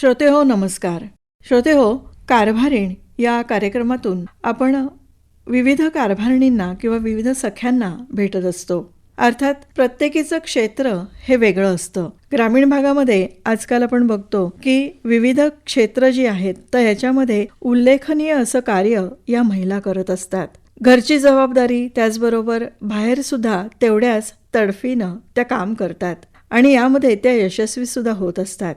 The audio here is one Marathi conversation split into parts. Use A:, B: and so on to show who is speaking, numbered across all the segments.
A: श्रोते हो नमस्कार. श्रोते हो कारभारीण या कार्यक्रमातून आपण विविध कारभारणींना किंवा विविध सख्यांना भेटत असतो. अर्थात प्रत्येकीचं क्षेत्र हे वेगळं असतं. ग्रामीण भागामध्ये आजकाल आपण बघतो की विविध क्षेत्र जी आहेत तर ह्याच्यामध्ये उल्लेखनीय असं कार्य या महिला करत असतात. घरची जबाबदारी त्याचबरोबर बाहेर सुद्धा तेवढ्याच तडफीनं त्या काम करतात. आणि यामध्ये त्या यशस्वी सुद्धा होत असतात.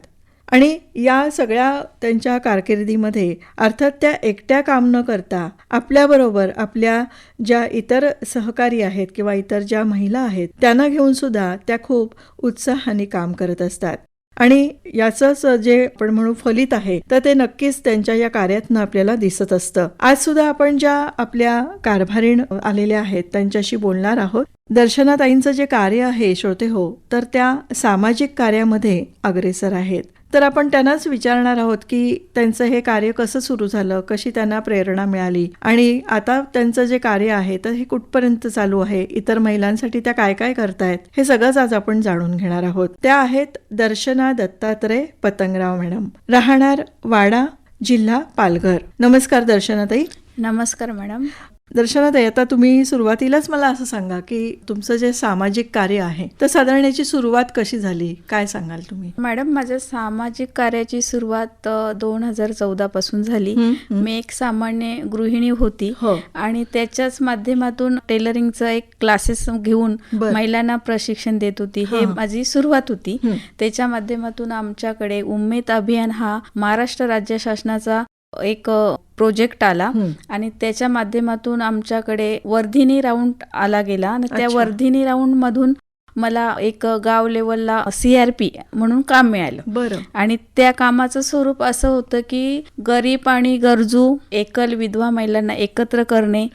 A: आणि या सगळ्या त्यांच्या कारकिर्दीमध्ये अर्थात त्या एकट्या काम न करता आपल्याबरोबर आपल्या ज्या इतर सहकारी आहेत किंवा इतर ज्या महिला आहेत त्यांना घेऊन सुद्धा त्या खूप उत्साहाने काम करत असतात. आणि याचंच जे आपण म्हणू फलित आहे तर ते नक्कीच त्यांच्या या कार्यातनं आपल्याला दिसत असतं. आज सुद्धा आपण ज्या आपल्या कारभारीण आलेल्या आहेत त्यांच्याशी बोलणार आहोत. दर्शनाताईंचं जे कार्य आहे श्रोते हो तर त्या सामाजिक कार्यामध्ये अग्रेसर आहेत. तर आपण त्यांनाच विचारणार आहोत की त्यांचं हे कार्य कसं सुरू झालं कशी त्यांना प्रेरणा मिळाली आणि आता त्यांचं जे कार्य आहे तर हे कुठपर्यंत चालू आहे इतर महिलांसाठी त्या काय काय करतायत हे सगळंच आज आपण जाणून घेणार आहोत. त्या आहेत दर्शना दत्तात्रय पतंगराव मॅडम. राहणार वाडा जिल्हा पालघर. नमस्कार दर्शनाताई.
B: नमस्कार मॅडम.
A: दर्शनाताई आता तुम्ही सुरुवातीलाच मला असं सांगा की तुमचं जे सामाजिक कार्य आहे तर साधारण याची सुरुवात कशी झाली काय सांगाल तुम्ही
B: मॅडम माझ्या सामाजिक कार्याची सुरुवात दोन हजार चौदा पासून झाली. मी एक सामान्य गृहिणी होती
A: हो
B: आणि त्याच्याच माध्यमातून टेलरिंगचं एक क्लासेस घेऊन. महिलांना प्रशिक्षण देत होती हे. माझी सुरुवात होती. त्याच्या माध्यमातून आमच्याकडे उमेद अभियान हा महाराष्ट्र राज्य शासनाचा एक प्रोजेक्ट आला. आणि त्याच्या माध्यमातून आमच्याकडे वर्धिनी राऊंड आला गेला आणि त्या. वर्धिनी राऊंड मधून मला एक गाव लेवलला सीआरपी म्हणून काम मिळालं
A: बरं
B: आणि त्या कामाचं स्वरूप असं होतं की गरीब आणि गरजू एकल विधवा महिलांना एकत्र करणे.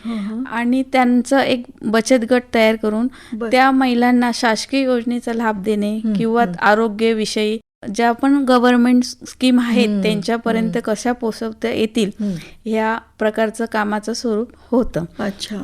B: आणि त्यांचं एक बचत गट तयार करून. त्या महिलांना शासकीय योजनेचा लाभ देणे किंवा. आरोग्यविषयी ज्या पण गव्हर्नमेंट स्कीम आहेत त्यांच्यापर्यंत. कशा पोचवता येतील. ह्या प्रकारचं कामाचं स्वरूप होतं
A: अच्छा.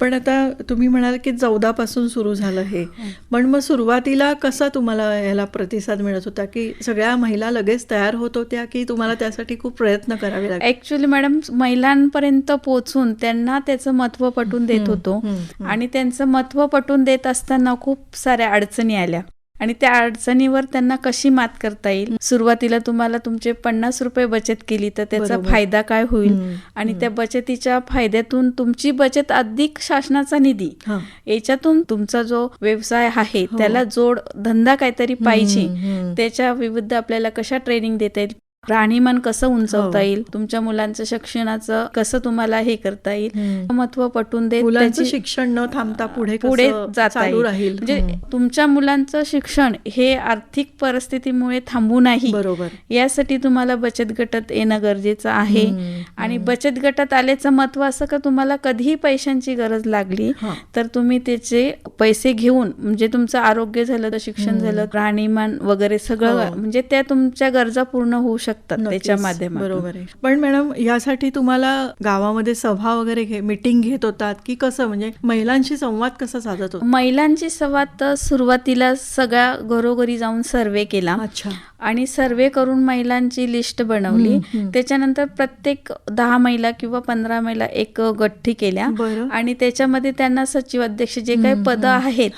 A: पण आता तुम्ही म्हणाल की चौदा पासून सुरू झालं हे पण मग सुरुवातीला कसा तुम्हाला याला प्रतिसाद मिळत होता की सगळ्या महिला लगेच तयार होत होत्या की तुम्हाला त्यासाठी खूप प्रयत्न करावे लागले
B: ऍक्च्युली मॅडम महिलांपर्यंत पोहोचून त्यांना त्याचं महत्त्व पटवून देत होतो. आणि त्यांचं महत्त्व पटवून देत असताना खूप साऱ्या अडचणी आल्या आणि त्या अडचणीवर त्यांना कशी मात करता येईल सुरुवातीला तुम्हाला तुमचे पन्नास रुपये बचत केली तर त्याचा. फायदा काय होईल आणि त्या बचतीच्या फायद्यातून तुमची बचत अधिक शासनाचा निधी. याच्यातून तुमचा जो व्यवसाय आहे
A: हो.
B: त्याला जोड धंदा काहीतरी पाहिजे. त्याच्या विविध आपल्याला कशा ट्रेनिंग देता येईल राहणीमान कसं उंचवता
A: हो.
B: येईल तुमच्या मुलांचं शिक्षणाचं कसं तुम्हाला हे करता येईल. महत्त्व देत
A: मुलांचं
B: त्याची-
A: शिक्षण न थांबता पुढे कसं
B: पुढे जाता
A: चालू
B: येईल.
A: राहील
B: म्हणजे. तुमच्या मुलांचं शिक्षण हे आर्थिक परिस्थितीमुळे थांबू नाही
A: बरोबर
B: यासाठी तुम्हाला बचत गटात येणं गरजेचं आहे आणि बचत गटात आल्याचं महत्त्व असं का तुम्हाला कधीही पैशांची गरज लागली. तर तुम्ही त्याचे पैसे घेऊन म्हणजे तुमचं आरोग्य झालं तर शिक्षण झालं राहणीमान वगैरे सगळं
A: हो.
B: म्हणजे त्या तुमच्या गरजा पूर्ण होऊ शकतात
A: नक्कीच.
B: त्याच्या माध्यमातून
A: बरोबर आहे पण मॅडम यासाठी तुम्हाला गावामध्ये सभा वगैरे घे मीटिंग घेत होतात की कसं म्हणजे महिलांशी संवाद कसा साधत होता
B: महिलांची संवाद तर सुरुवातीला सगळ्या घरोघरी जाऊन सर्वे केला
A: अच्छा
B: आणि सर्वे करून महिलांची लिस्ट बनवली. त्याच्यानंतर प्रत्येक दहा महिला किंवा पंधरा महिला एक गठ्ठी केल्या आणि त्याच्यामध्ये त्यांना सचिव अध्यक्ष जे काही पद. आहेत.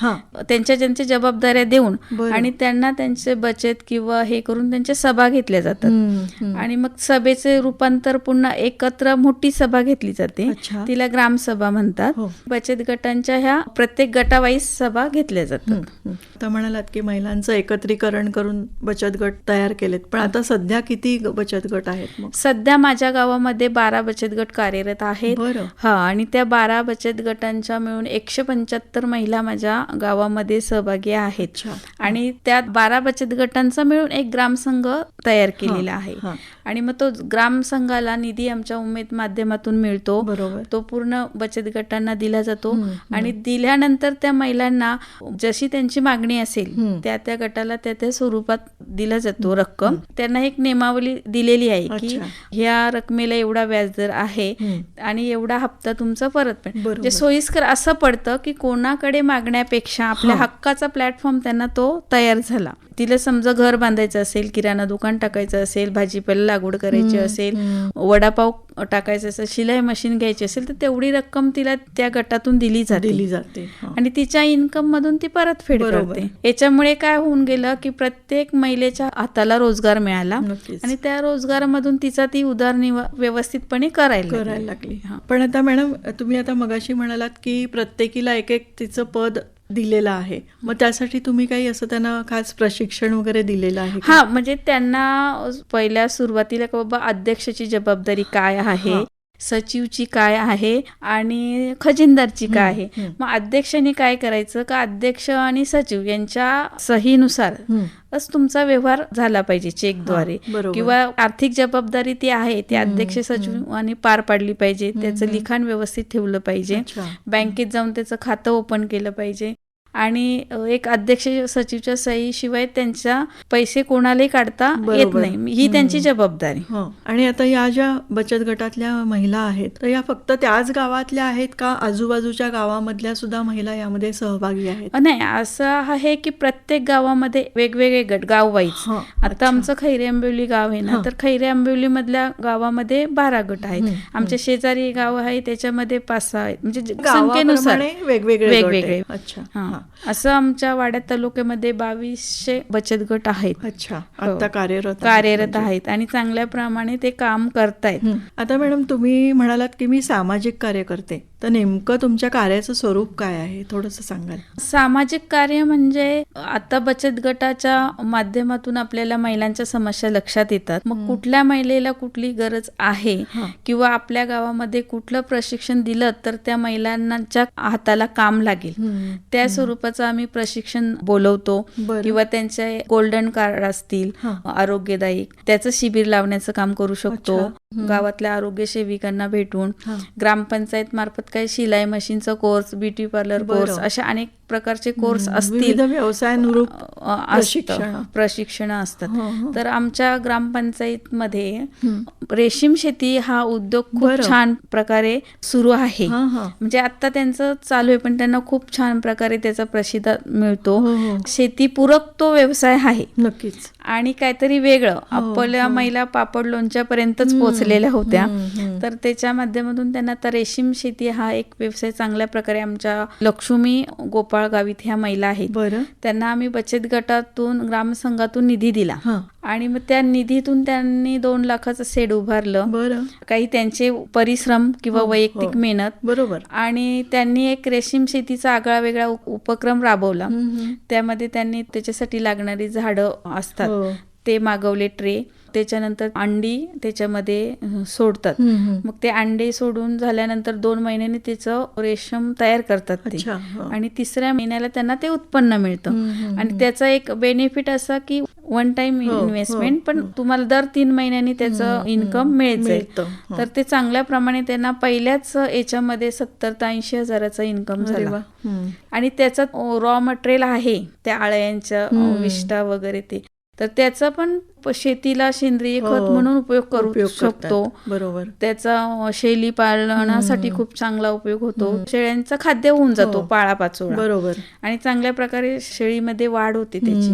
B: त्यांच्या त्यांच्या जबाबदाऱ्या देऊन. आणि त्यांना त्यांचे बचत किंवा हे करून त्यांच्या सभा घेतल्या जातात. आणि मग सभेचे रूपांतर पुन्हा एकत्र मोठी सभा घेतली जाते. तिला ग्रामसभा म्हणतात.
A: हो.
B: बचत गटांच्या ह्या प्रत्येक गटावाईज सभा घेतल्या जातात.
A: आता म्हणालात की महिलांचं एकत्रीकरण करून बचत गट तयार केलेत. पण आता सध्या किती बचत गट आहेत
B: सध्या माझ्या गावामध्ये बारा बचत गट कार्यरत आहेत. हा आणि त्या बारा बचत गटांच्या मिळून एकशे पंच्याहत्तर महिला माझ्या गावामध्ये सहभागी आहेत. आणि त्यात बारा बचत गटांचा मिळून एक ग्रामसंघ तयार केलेला आहे. आणि मग तो ग्रामसंघाला निधी आमच्या उमेद माध्यमातून मिळतो
A: बरोबर
B: तो पूर्ण बचत गटांना दिला जातो. आणि दिल्यानंतर त्या महिलांना जशी त्यांची मागणी असेल. त्या त्या गटाला त्या त्या स्वरूपात दिला जातो रक्कम त्यांना एक नियमावली दिलेली आहे की. ह्या रकमेला एवढा व्याजदर आहे. आणि एवढा हप्ता तुमचा परत पण. म्हणजे सोयीस्कर असं पडतं की कोणाकडे मागण्यापेक्षा आपल्या. हक्काचा प्लॅटफॉर्म त्यांना तो तयार झाला तिला समजा घर बांधायचं असेल किराणा दुकान टाकायचं असेल भाजीपाला लागवड करायची असेल. वडापाव टाकायचं असेल शिलाई मशीन घ्यायची असेल तर तेवढी रक्कम तिला त्या गटातून दिली जाते
A: दिली जाते हा.
B: आणि तिच्या इन्कम मधून ती परतफेड. करते याच्यामुळे काय होऊन गेलं की प्रत्येक महिलेच्या हाताला रोजगार मिळाला. आणि त्या रोजगारामधून तिचा ती उदरनिर्वाह व्यवस्थितपणे करायला लागली.
A: करायला लागली. पण आता मॅडम तुम्ही आता मगाशी म्हणालात की प्रत्येकीला एक एक तिचं पद दिलेलं आहे मग त्यासाठी तुम्ही काही असं त्यांना खास प्रशिक्षण वगैरे दिलेलं आहे?
B: हा म्हणजे त्यांना पहिल्या सुरुवातीला बाबा अध्यक्षाची जबाबदारी काय आहे. सचिवची काय आहे आणि खजिनदारची काय आहे. मग अध्यक्षाने काय करायचं? का अध्यक्ष आणि सचिव यांच्या सहीनुसार तुमचा व्यवहार झाला पाहिजे चेकद्वारे. किंवा आर्थिक जबाबदारी ती आहे ती अध्यक्ष सचिवांनी पार पाडली पाहिजे त्याचं लिखाण व्यवस्थित ठेवलं पाहिजे. बँकेत जाऊन त्याचं खातं ओपन केलं पाहिजे. आणि एक अध्यक्ष सचिवच्या सही शिवाय त्यांच्या पैसे कोणालाही काढता येत. नाही. ही त्यांची जबाबदारी.
A: हो. आणि आता या ज्या बचत गटातल्या महिला आहेत तर या फक्त त्याच गावातल्या आहेत का आजूबाजूच्या गावामधल्या सुद्धा महिला यामध्ये सहभागी आहेत?
B: नाही. असं आहे की प्रत्येक गावामध्ये वेगवेगळे गट गाव वाईज आता आमचं खैरे आंबिवली गाव आहे ना. तर खैरे आंबिवली मधल्या गावामध्ये बारा गट आहेत. आमच्या शेजारी गाव आहे त्याच्यामध्ये पाच सहा आहेत. म्हणजे संख्येनुसार
A: वेगवेगळे
B: वेगवेगळे.
A: अच्छा.
B: असं आमच्या वाड्यात तालुक्यामध्ये बावीसशे बचत गट आहेत
A: अच्छा
B: हो.
A: आता कार्यरत आहेत
B: कार्यरत
A: म्हणजे.
B: आहेत आणि चांगल्या प्रमाणे ते काम करतायत.
A: आता मॅडम तुम्ही म्हणालात की मी सामाजिक कार्य करते तर नेमकं तुमच्या कार्याचं स्वरूप काय आहे थोडंसं सांगाल
B: सामाजिक कार्य म्हणजे आता बचत गटाच्या माध्यमातून आपल्याला महिलांच्या समस्या लक्षात येतात मग कुठल्या महिलेला कुठली गरज आहे. किंवा आपल्या गावामध्ये कुठलं प्रशिक्षण दिलं तर त्या महिलांच्या हाताला काम लागेल. त्या स्वरूपाचं आम्ही प्रशिक्षण बोलवतो. किंवा त्यांचे गोल्डन कार्ड असतील. आरोग्यदायी त्याचं शिबिर लावण्याचं काम करू शकतो. गावातल्या आरोग्य सेविकांना भेटून. ग्रामपंचायत मार्फत काही शिलाई मशीनचा कोर्स ब्युटी पार्लर. कोर्स अशा अनेक प्रकारचे कोर्स. असतील
A: व्यवसायानुरूप. प्रशिक्षण.
B: असतात. तर आमच्या ग्रामपंचायत मध्ये. रेशीम शेती हा उद्योग खूप. छान प्रकारे सुरू आहे. म्हणजे आता त्यांचं चालू आहे पण त्यांना खूप छान प्रकारे त्याचा प्रसिद्ध मिळतो
A: हो, हो.
B: शेतीपूरक तो व्यवसाय आहे
A: नक्कीच
B: आणि काहीतरी वेगळं.
A: हो,
B: आपल्या
A: हो.
B: महिला पापड लोणच्यापर्यंतच पोहोचलेल्या होत्या.
A: हं, हं.
B: तर त्याच्या माध्यमातून त्यांना आता रेशीम शेती हा एक व्यवसाय चांगल्या प्रकारे आमच्या लक्ष्मी गोपाळ गावीत ह्या महिला आहेत. त्यांना आम्ही बचत गटातून ग्रामसंघातून निधी दिला.
A: हा.
B: आणि मग त्या निधीतून त्यांनी दोन लाखाचं सेड उभारलं.
A: बरं.
B: काही त्यांचे परिश्रम किंवा
A: हो,
B: वैयक्तिक
A: हो.
B: मेहनत.
A: बरोबर.
B: आणि त्यांनी एक रेशीम शेतीचा आगळा वेगळा उप- उपक्रम राबवला. त्यामध्ये त्यांनी त्याच्यासाठी लागणारी झाडं असतात.
A: हो.
B: ते मागवले ट्रे. त्याच्यानंतर अंडी त्याच्यामध्ये सोडतात. मग ते अंडे सोडून झाल्यानंतर दोन महिन्यांनी त्याचं रेशम तयार करतात ते. आणि तिसऱ्या महिन्याला त्यांना ते उत्पन्न मिळतं. आणि त्याचा एक बेनिफिट असा की वन टाइम
A: हो,
B: इन्व्हेस्टमेंट
A: हो,
B: पण तुम्हाला दर तीन महिन्यांनी त्याचं इन्कम मिळतं.
A: हो.
B: तर ते चांगल्या प्रमाणे त्यांना पहिल्याच याच्यामध्ये सत्तर ते ऐंशी हजाराचा इन्कम झाला.
A: हं.
B: आणि त्याचं रॉ मटेरियल आहे त्या आळ्यांच्या. विष्ठा वगैरे ते तर त्याचा पण शेतीला सेंद्रिय खत
A: हो.
B: म्हणून उपयोग करू शकतो.
A: बरोबर
B: त्याचा शेळी पालनासाठी खूप चांगला उपयोग होतो शेळ्यांचं खाद्य होऊन जातो
A: हो.
B: पाळा पाचोळा
A: बरोबर
B: आणि चांगल्या प्रकारे शेळीमध्ये वाढ होते त्याची.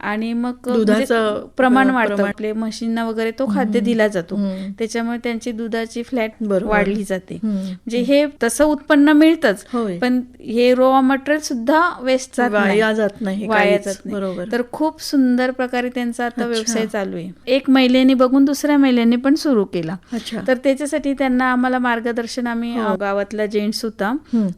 B: आणि मग
A: दुधाचं,
B: म्हणजे प्रमाण वाढतं. आपले म्हशींना वगैरे तो खाद्य दिला जातो. त्याच्यामुळे त्यांची दुधाची फ्लॅट. वाढली जाते. म्हणजे हे तसं उत्पन्न मिळतच. पण हे रॉ मटेरियल सुद्धा वेस्ट जात नाही
A: वाया जात नाही.
B: जात
A: बरोबर
B: तर खूप सुंदर प्रकारे त्यांचा आता. व्यवसाय चालू आहे एक महिलेने बघून दुसऱ्या महिलेने पण सुरू केला
A: अच्छा
B: तर त्याच्यासाठी त्यांना आम्हाला मार्गदर्शन आम्ही
A: हो.
B: गावातला जेंट्स होता.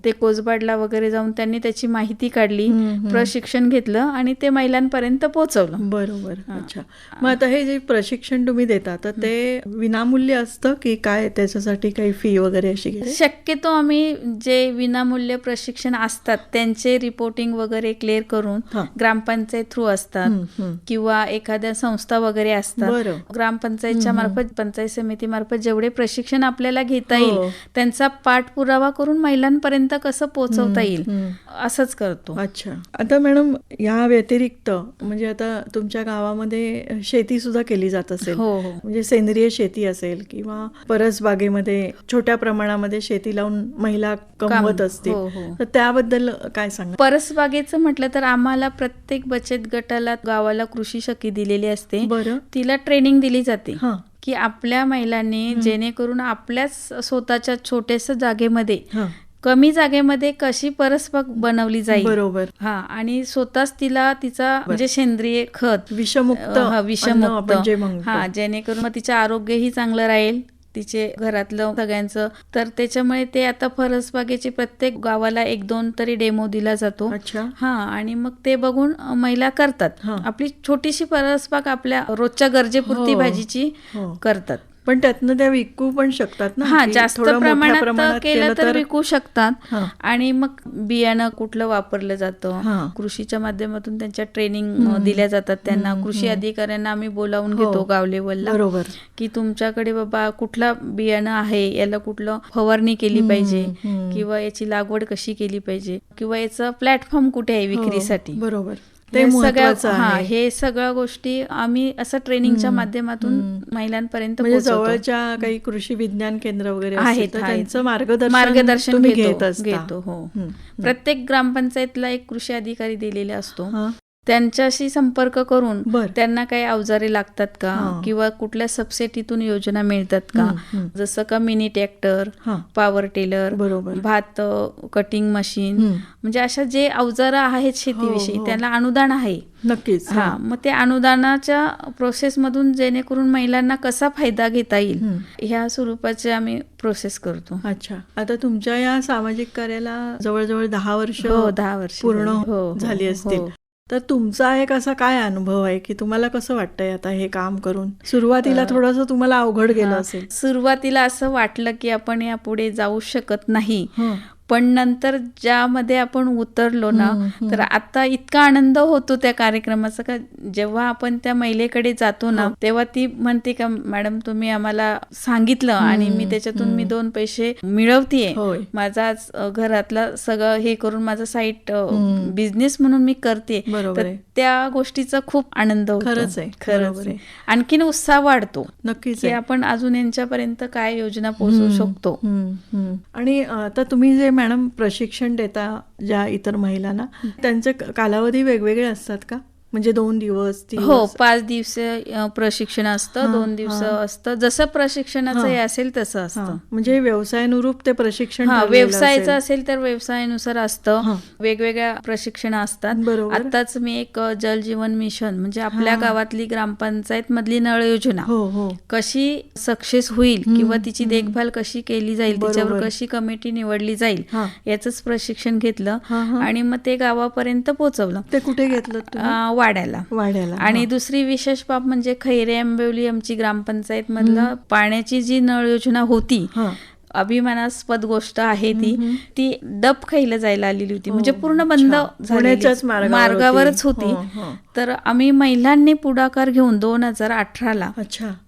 B: ते कोसबाडला वगैरे जाऊन त्यांनी त्याची माहिती काढली. प्रशिक्षण घेतलं आणि ते महिलांपर्यंत पोहोचवलं
A: बरोबर अच्छा मग आता हे जे प्रशिक्षण तुम्ही देता तर ते विनामूल्य असतं की काय त्याच्यासाठी काही फी वगैरे अशी?
B: शक्यतो आम्ही जे विनामूल्य प्रशिक्षण असतात त्यांचे रिपोर्टिंग वगैरे क्लिअर करून. ग्रामपंचायत थ्रू असतात. किंवा एखाद्या संस्था वगैरे असतात. ग्रामपंचायतच्या मार्फत पंचायत समितीमार्फत जेवढे प्रशिक्षण आपल्याला घेता
A: हो.
B: येईल त्यांचा पाठपुरावा करून महिलांपर्यंत कसं पोहोचवता येईल. असंच करतो.
A: अच्छा. आता मॅडम या व्यतिरिक्त म्हणजे आता तुमच्या गावामध्ये शेती सुद्धा केली जात असेल.
B: हो हो.
A: म्हणजे सेंद्रिय शेती असेल किंवा परसबागेमध्ये छोट्या प्रमाणामध्ये शेती लावून महिला कमवत असतील.
B: हो, हो.
A: तर त्याबद्दल काय सांगा
B: परसबागेचं म्हटलं तर आम्हाला प्रत्येक बचत गटाला गावाला कृषी शकी दिलेली असते.
A: बरं.
B: तिला ट्रेनिंग दिली जाते की आपल्या महिलांनी जेणेकरून आपल्याच स्वतःच्या छोट्याशा जागेमध्ये कमी जागेमध्ये कशी परसबाग बनवली जाईल.
A: बरोबर.
B: हा आणि स्वतःच तिला तिचा म्हणजे सेंद्रिय खत
A: विषमुक्त
B: हा, विषमुक्त. हा जेणेकरून मग तिचं आरोग्यही चांगलं राहील. तिचे घरातलं सगळ्यांचं. तर त्याच्यामुळे ते आता फरसबागेचे प्रत्येक गावाला एक दोन तरी डेमो दिला जातो.
A: अच्छा.
B: हा आणि मग ते बघून महिला करतात. आपली छोटीशी परसबाग आपल्या रोजच्या गरजेपुरती
A: हो.
B: भाजीची
A: हो.
B: करतात.
A: पण त्यातनं त्या विकू पण शकतात ना.
B: हा जास्त प्रमाणात केलं तर विकू शकतात. आणि मग बियाणं कुठलं वापरलं जातं?
A: हा.
B: कृषीच्या माध्यमातून त्यांच्या ट्रेनिंग दिल्या जातात त्यांना. कृषी अधिकाऱ्यांना आम्ही बोलावून
A: हो.
B: घेतो गाव लेवलला
A: बरोबर.
B: की तुमच्याकडे बाबा कुठला बियाणं आहे? याला कुठलं फवारणी केली पाहिजे. किंवा याची लागवड कशी केली पाहिजे? किंवा याचं प्लॅटफॉर्म कुठे आहे विक्रीसाठी?
A: हो, बरोबर. ते
B: हे सगळ्या हा हे गोष्टी आम्ही असं ट्रेनिंगच्या माध्यमातून महिलांपर्यंत
A: म्हणजे. जवळच्या काही कृषी विज्ञान केंद्र वगैरे
B: आहेत.
A: त्यांचं मार्गदर्शन
B: मार्गदर्शन घेतो हो. प्रत्येक ग्रामपंचायतला एक कृषी अधिकारी दिलेला असतो. त्यांच्याशी संपर्क करून त्यांना काही अवजारे लागतात का. किंवा कुठल्या सबसिडीतून योजना मिळतात का. जसं का मिनी ट्रॅक्टर पॉवर टेलर
A: बरोबर.
B: भात कटिंग मशीन. म्हणजे अशा जे अवजारं आहेत शेतीविषयी
A: हो, हो.
B: त्याला अनुदान आहे.
A: नक्कीच
B: हा. मग ते अनुदानाच्या प्रोसेसमधून जेणेकरून महिलांना कसा फायदा घेता येईल. ह्या स्वरूपाचे आम्ही प्रोसेस करतो.
A: अच्छा. आता तुमच्या या सामाजिक कार्याला जवळजवळ दहा वर्ष
B: हो दहा वर्ष
A: पूर्ण
B: झाली.
A: असतील. तर तुमचा एक असा काय अनुभव आहे की तुम्हाला कसं वाटतंय आता हे काम करून सुरुवातीला थोडस तुम्हाला अवघड गेलं. असेल
B: सुरुवातीला असं वाटलं की आपण यापुढे जाऊ शकत नाही. पण नंतर ज्यामध्ये आपण उतरलो ना. तर आता इतका आनंद होतो त्या कार्यक्रमाचा का जेव्हा आपण त्या महिलेकडे जातो ना
A: हो.
B: तेव्हा ती म्हणते का मॅडम तुम्ही आम्हाला सांगितलं आणि मी त्याच्यातून मी दोन पैसे मिळवतीये माझा घरातला सगळं हे करून माझा साईट. बिझनेस म्हणून मी करते तर त्या गोष्टीचा खूप आनंद होतो
A: खरंच आहे,
B: खरंच
A: आहे.
B: आणखीन उत्साह वाढतो
A: नक्कीच.
B: आपण अजून यांच्यापर्यंत काय योजना पोहोचवू
A: हम्म,
B: शकतो.
A: आणि आता तुम्ही जे मॅडम प्रशिक्षण देता ज्या इतर महिलांना? त्यांचे कालावधी वेगवेगळे असतात का? म्हणजे दोन दिवस
B: हो? पाच दिवस प्रशिक्षण असतं दोन दिवस. असतं जसं प्रशिक्षणाचं
A: हा.
B: असेल तसं असतं
A: म्हणजे व्यवसायानुरूप ते प्रशिक्षण
B: हा व्यवसायाचं
A: असेल.
B: तर व्यवसायानुसार असतं. वेगवेगळ्या प्रशिक्षण असतात
A: बरोबर.
B: आताच मी एक जल जीवन मिशन म्हणजे आपल्या. गावातली ग्रामपंचायत मधली नळ योजना
A: हो हो
B: कशी सक्सेस होईल किंवा तिची देखभाल कशी केली जाईल. तिच्यावर कशी कमिटी निवडली जाईल याच प्रशिक्षण घेतलं. आणि मग ते गावापर्यंत पोहोचवलं
A: ते कुठे घेतलं
B: वाड्याला
A: वाड्याला
B: आणि. दुसरी विशेष बाब म्हणजे खैरे आंबिवली आमची ग्रामपंचायत मधलं पाण्याची जी नळ योजना होती. अभिमानास्पद गोष्ट आहे ती. ती डब खायला जायला आलेली होती
A: हो,
B: म्हणजे पूर्ण बंद
A: मार्गावर
B: मार्गावरच
A: होती.
B: होती
A: हो, हो.
B: तर आम्ही महिलांनी पुढाकार घेऊन दोन हजार अठराला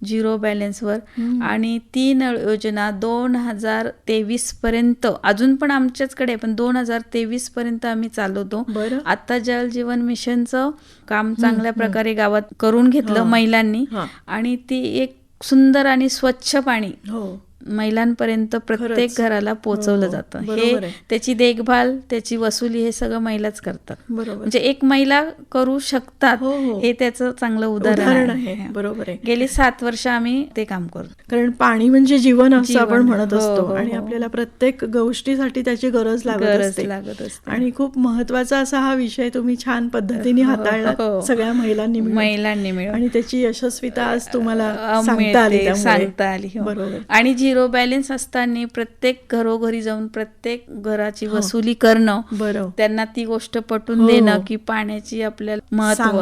B: झिरो बॅलन्सवर. आणि ती नळ योजना दोन हजार तेवीस पर्यंत अजून पण आमच्याचकडे पण दोन हजार तेवीस पर्यंत आम्ही चालवतो आता जल जीवन मिशनचं काम चांगल्या प्रकारे गावात करून घेतलं
A: हा.
B: महिलांनी
A: हा.
B: आणि ती एक सुंदर आणि स्वच्छ पाणी
A: हो
B: महिलांपर्यंत प्रत्येक. घराला पोहोचवलं
A: हो,
B: जातं हे. त्याची देखभाल त्याची वसुली हे सगळं महिलाच करतात म्हणजे एक महिला करू शकतात
A: हो, हो.
B: हे त्याचं चांगलं
A: उदाहरण आहे बरोबर आहे
B: गेली सात वर्ष आम्ही ते काम करतो
A: कारण पाणी म्हणजे जीवन असं. आपण म्हणत असतो आणि. आपल्याला प्रत्येक गोष्टीसाठी त्याची गरज लागत
B: लागत असते
A: आणि खूप महत्त्वाचा असा हा विषय तुम्ही छान पद्धतीने हाताळला. सगळ्या महिलांनी.
B: महिलांनी मिळून
A: आणि त्याची यशस्वीता आज तुम्हाला सांगता आली. बरोबर
B: आणि झिरो बॅलन्स असताना प्रत्येक घरोघरी जाऊन प्रत्येक घराची
A: हो.
B: वसुली करणं
A: बरं
B: त्यांना ती गोष्ट पटवून
A: हो.
B: देणं की पाण्याची आपल्याला महत्त्व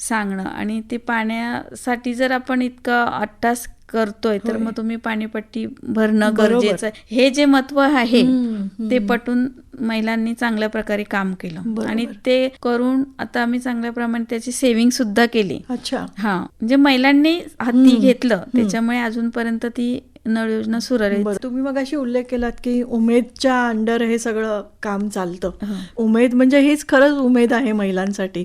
A: सांगणं.
B: आणि ते पाण्यासाठी जर आपण इतका अट्टास करतोय तर. मग तुम्ही पाणीपट्टी भरणं
A: बरोबर.
B: गरजेचं हे जे महत्त्व आहे ते. पटून महिलांनी चांगल्या प्रकारे काम केलं
A: बरोबर.
B: आणि ते करून आता आम्ही चांगल्या प्रमाणे त्याची सेव्हिंग सुद्धा केली
A: अच्छा
B: हा म्हणजे महिलांनी हाती. घेतलं त्याच्यामुळे अजूनपर्यंत ती नळ योजना सुरळीत
A: बरं. तुम्ही मग अशी उल्लेख केलात की उमेदच्या अंडर हे सगळं काम चालतं.
B: हं.
A: उमेद म्हणजे हीच खरंच उमेद आहे महिलांसाठी.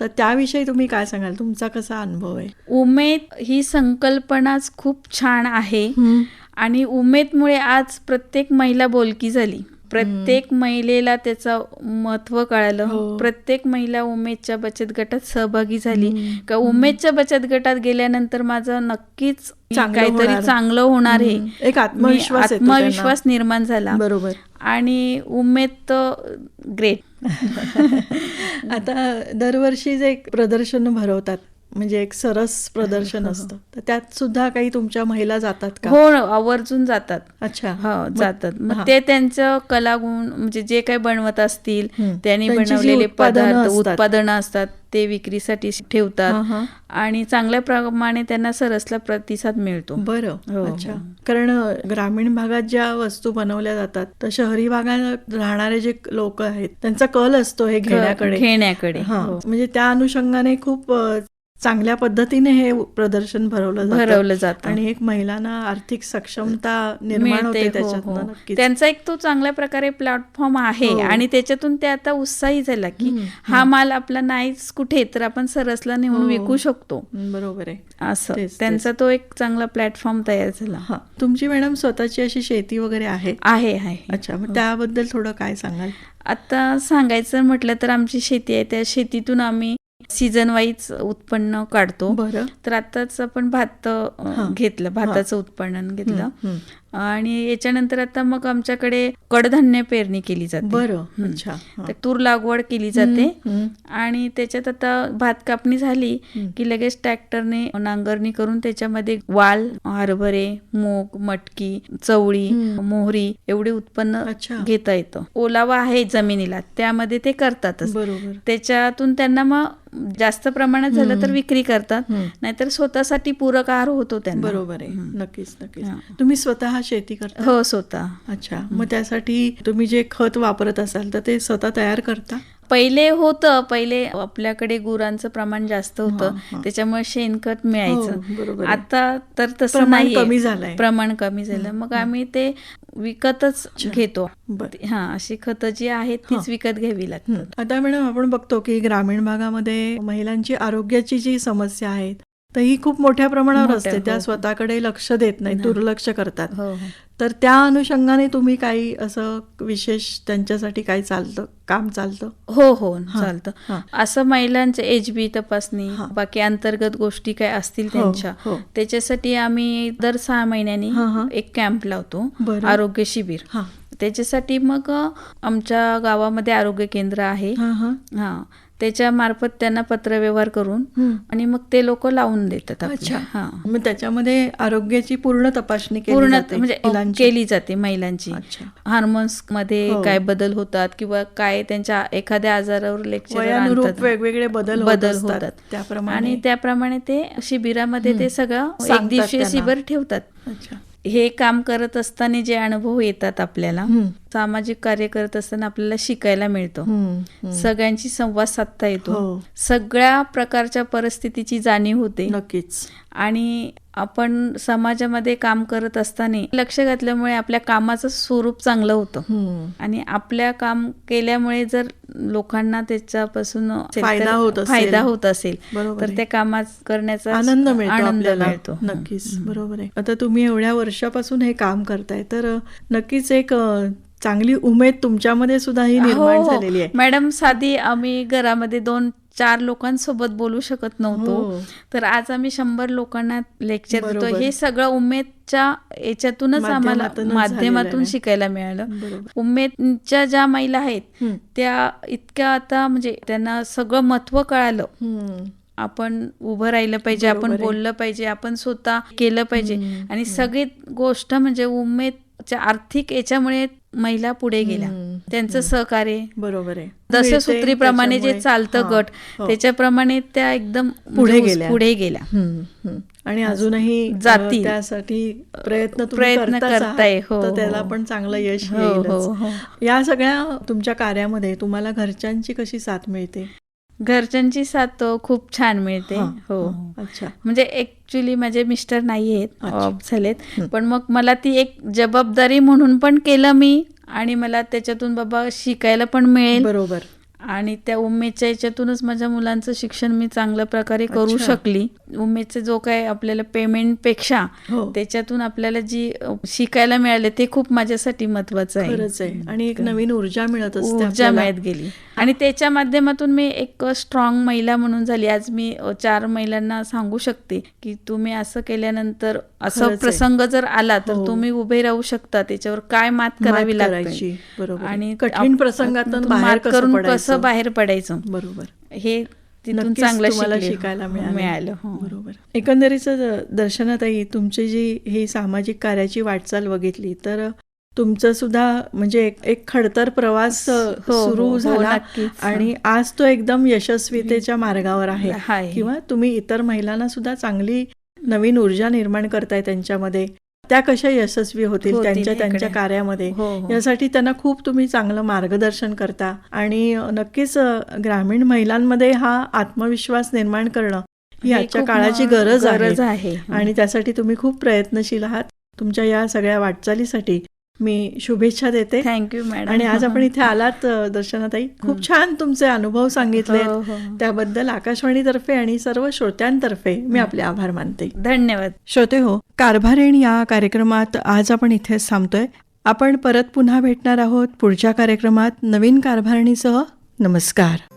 A: तर त्याविषयी तुम्ही काय सांगाल? तुमचा कसा अनुभव आहे?
B: उमेद ही संकल्पनाच खूप छान आहे. आणि उमेदमुळे आज प्रत्येक महिला बोलकी झाली. प्रत्येक महिलेला त्याचं महत्त्व कळालं.
A: हो.
B: प्रत्येक महिला उमेदच्या बचत गटात सहभागी झाली. का उमेदच्या बचत गटात गेल्यानंतर माझं नक्कीच काहीतरी. चांगलं होणार आहे
A: हम्म. एक आत्मविश्वास.
B: आत्मविश्वास निर्माण झाला
A: बरोबर
B: आणि उमेद तर ग्रेट
A: आता दरवर्षी जे एक प्रदर्शन भरवतात म्हणजे एक सरस प्रदर्शन असतं तर त्यात सुद्धा काही तुमच्या महिला जातात का
B: हो आवर्जून जातात
A: अच्छा
B: हो जातात
A: हा.
B: मग ते त्यांचं कलागुण म्हणजे जे काही बनवत असतील. त्यांनी बनवलेले पदार्थ. उत्पादनं असतात ते विक्रीसाठी ठेवतात. आणि चांगल्या प्रमाणे त्यांना सरसला प्रतिसाद मिळतो
A: बरं
B: हो,
A: अच्छा. कारण ग्रामीण भागात ज्या वस्तू बनवल्या जातात तर शहरी भागात राहणारे जे लोक आहेत त्यांचा कल असतो हे घेण्याकडे
B: घेण्याकडे
A: हा. म्हणजे त्या अनुषंगाने खूप चांगल्या पद्धतीने हे प्रदर्शन भरवलं जातं.
B: भरवलं जातं.
A: आणि एक महिलांना आर्थिक सक्षमता निर्माण होते
B: हो,
A: त्याच्यातनं
B: हो. त्यांचा एक तो चांगल्या प्रकारे प्लॅटफॉर्म आहे
A: हो.
B: आणि त्याच्यातून ते आता उत्साही झाला की हा माल आपला नाहीच कुठे तर आपण सरसला नेऊन. विकू शकतो.
A: बरोबर आहे.
B: असं. त्यांचा तो एक चांगला प्लॅटफॉर्म तयार झाला.
A: तुमची मॅडम स्वतःची अशी शेती वगैरे आहे?
B: आहे आहे.
A: अच्छा मग त्याबद्दल थोडं काय सांगाल?
B: आता सांगायचं म्हटलं तर आमची शेती आहे. त्या शेतीतून आम्ही सीझन वाईज उत्पन्न काढतो
A: बरं
B: तर आताच आपण भात. घेतलं भाताचं उत्पन्न घेतलं. आणि याच्यानंतर आता मग आमच्याकडे कडधान्य पेरणी केली जाते
A: बरं. अच्छा.
B: तर तूर लागवड केली जाते. आणि त्याच्यात आता भात कापणी झाली. की लगेच ट्रॅक्टरने नांगरणी करून त्याच्यामध्ये वाल हरभरे मूग मटकी चवळी. मोहरी एवढे उत्पन्न घेता येतं ओलावा आहे जमिनीला त्यामध्ये ते करतातच
A: बरोबर
B: त्याच्यातून त्यांना मग जास्त प्रमाणात झालं तर विक्री करतात. नाहीतर स्वतःसाठी पूरक आहार होतो त्यांना
A: बरोबर आहे. नक्कीच नक्कीच. तुम्ही स्वतः शेती करता?
B: हो स्वतः.
A: अच्छा. मग त्यासाठी तुम्ही जे खत वापरत असाल तर ते स्वतः तयार करता?
B: पहिले होतं. पहिले आपल्याकडे गुरांचं प्रमाण जास्त
A: हा,
B: होतं.
A: हा.
B: त्याच्यामुळे शेणखत
A: हो,
B: मिळायचं
A: आहे.
B: आता तर तसं
A: प्रमाण
B: नाही
A: कमी झालंय.
B: प्रमाण कमी झालं. मग आम्ही ते विकतच घेतो. हा अशी खतं जी आहेत तीच विकत घ्यावी लागतात.
A: हं. आता मॅडम आपण बघतो की ग्रामीण भागामध्ये महिलांची आरोग्याची जी समस्या आहे तर ही खूप मोठ्या प्रमाणावर असते त्या
B: हो.
A: स्वतःकडे लक्ष देत नाही. दुर्लक्ष करतात
B: हो हो
A: तर त्या अनुषंगाने तुम्ही काही असं विशेष त्यांच्यासाठी काही चालतं काम चालतं
B: हो हो चालतं. असं महिलांचे एच बी तपासणी. बाकी अंतर्गत गोष्टी काय असतील त्यांच्या. त्याच्यासाठी आम्ही दर सहा महिन्यांनी. एक कॅम्प लावतो. आरोग्य शिबिर त्याच्यासाठी मग आमच्या गावामध्ये आरोग्य केंद्र आहे
A: हा हा
B: हा त्याच्या मार्फत त्यांना पत्रव्यवहार करून. आणि मग ते लोक लावून देतात
A: अच्छा मग त्याच्यामध्ये आरोग्याची पूर्ण तपासणी केली
B: पूर्ण म्हणजे
A: महिलांची?
B: केली जाते महिलांची हार्मोन्समध्ये
A: हो.
B: काय बदल होतात किंवा काय त्यांच्या एखाद्या आजारावर लेक्चर
A: वेगवेगळे बदल होत
B: बदल. होतात
A: त्याप्रमाणे
B: आणि त्याप्रमाणे ते शिबिरामध्ये ते सगळं एक
A: त्यांना.
B: शिबिर ठेवतात हे काम करत असताना जे अनुभव येतात आपल्याला. सामाजिक कार्य करत असताना आपल्याला शिकायला मिळतं. सगळ्यांची संवाद साधता येतो.
A: हो.
B: सगळ्या प्रकारच्या परिस्थितीची जाणीव होते.
A: नक्कीच.
B: आणि आपण समाजामध्ये काम करत असताना लक्ष घातल्यामुळे आपल्या कामाचं स्वरूप चांगलं होतं. आणि आपल्या काम केल्यामुळे जर लोकांना त्याच्यापासून
A: फायदा होत असेल.
B: फायदा होत असेल तर. त्या कामात करण्याचा
A: आनंद मिळतो
B: आनंद
A: आपल्याला.
B: मिळतो.
A: नक्कीच. बरोबर आहे. आता तुम्ही एवढ्या वर्षापासून हे काम करताय तर नक्कीच एक चांगली उमेद तुमच्यामध्ये सुद्धा ही निर्माण
B: हो, हो.
A: झालेली आहे
B: मॅडम साधी आम्ही घरामध्ये दोन चार लोकांसोबत बोलू शकत नव्हतो
A: हो.
B: तर आज आम्ही शंभर लोकांना लेक्चर देतो. हे सगळं उमेदच्या याच्यातूनच आम्हाला माध्यमातून. शिकायला मिळालं उमेदच्या ज्या महिला आहेत. त्या इतक्या आता म्हणजे त्यांना सगळं महत्त्व कळालं. आपण उभं राहिलं पाहिजे आपण. बोललं पाहिजे आपण स्वतः केलं पाहिजे आणि सगळी गोष्ट म्हणजे उमेदच्या आर्थिक याच्यामुळे महिला पुढे गेल्या त्यांचं सहकार्य
A: बरोबर आहे
B: दशसूत्रीप्रमाणे
A: सूत्रीप्रमाणे
B: जे चालतं गट
A: हो.
B: त्याच्याप्रमाणे त्या एकदम
A: पुढे गेल्या.
B: पुढे गेल्या
A: हं, हं. आणि अजूनही अ,
B: जातील.
A: त्यासाठी प्रयत्न
B: प्रयत्न करताय, हो,
A: त्याला
B: हो.
A: पण चांगलं यश
B: हो. हो, हो.
A: या सगळ्या तुमच्या कार्यामध्ये तुम्हाला घरच्यांची कशी साथ मिळते
B: घरच्यांची साथ खूप छान मिळते.
A: हा, अच्छा.
B: म्हणजे ऍक्च्युली माझे मिस्टर नाही आहेत. ऑफ झालेत. पण मग मला ती एक जबाबदारी म्हणून पण केलं मी आणि मला त्याच्यातून बाबा शिकायला पण मिळेल.
A: बरोबर.
B: आणि त्या उमेदच्या याच्यातूनच माझ्या मुलांचं शिक्षण मी चांगल्या प्रकारे करू. शकली. उमेदचे जो काय आपल्याला पेमेंटपेक्षा
A: हो.
B: त्याच्यातून आपल्याला जी शिकायला मिळाले ते खूप माझ्यासाठी महत्वाचं आहे.
A: आणि एक नवीन ऊर्जा मिळत असते
B: ऊर्जा. मिळत गेली. आणि त्याच्या माध्यमातून मी एक स्ट्रॉंग महिला म्हणून झाली. आज मी चार महिलांना सांगू शकते की तुम्ही असं केल्यानंतर असं. प्रसंग जर आला तर
A: हो.
B: तुम्ही उभे राहू शकता त्याच्यावर काय मात करावी लागते
A: करायची, बरोबर.
B: आणि
A: कठीण प्रसंगातून बाहेर
B: करून. कसं बाहेर पडायचं
A: बरोबर
B: हे तिथून चांगलं शिकले.
A: शिकायला मिळालं
B: हो.
A: बरोबर दर्शनाताई तुमची जी ही सामाजिक कार्याची वाटचाल बघितली तर तुमचं सुद्धा म्हणजे एक- एक खडतर प्रवास
B: हो,
A: सुरू झाला. आणि आज तो एकदम यशस्वीतेच्या मार्गावर आहे. किंवा तुम्ही इतर महिलांना सुद्धा चांगली नवीन ऊर्जा निर्माण करताय त्यांच्यामध्ये. त्या कशा यशस्वी होतील
B: होतील
A: त्यांच्या त्यांच्या. कार्यामध्ये.
B: हो, हो.
A: यासाठी त्यांना खूप तुम्ही चांगलं मार्गदर्शन करता. आणि नक्कीच ग्रामीण महिलांमध्ये हा आत्मविश्वास निर्माण करणं ही
B: हे
A: आजच्या काळाची गरज आहे. आणि त्यासाठी तुम्ही खूप प्रयत्नशील आहात. तुमच्या या सगळ्या वाटचालीसाठी मी शुभेच्छा देते.
B: थँक्यू मॅडम
A: आणि आज आपण इथे आलात दर्शनाताई. खूप छान तुमचे अनुभव सांगितले
B: हो, हो.
A: त्याबद्दल आकाशवाणीतर्फे आणि सर्व श्रोत्यांतर्फे मी आपले आभार मानते.
B: धन्यवाद.
A: श्रोते हो कारभारेण या कार्यक्रमात आज आपण इथेच थांबतोय. आपण परत पुन्हा भेटणार आहोत पुढच्या कार्यक्रमात नवीन कारभारणीसह. नमस्कार.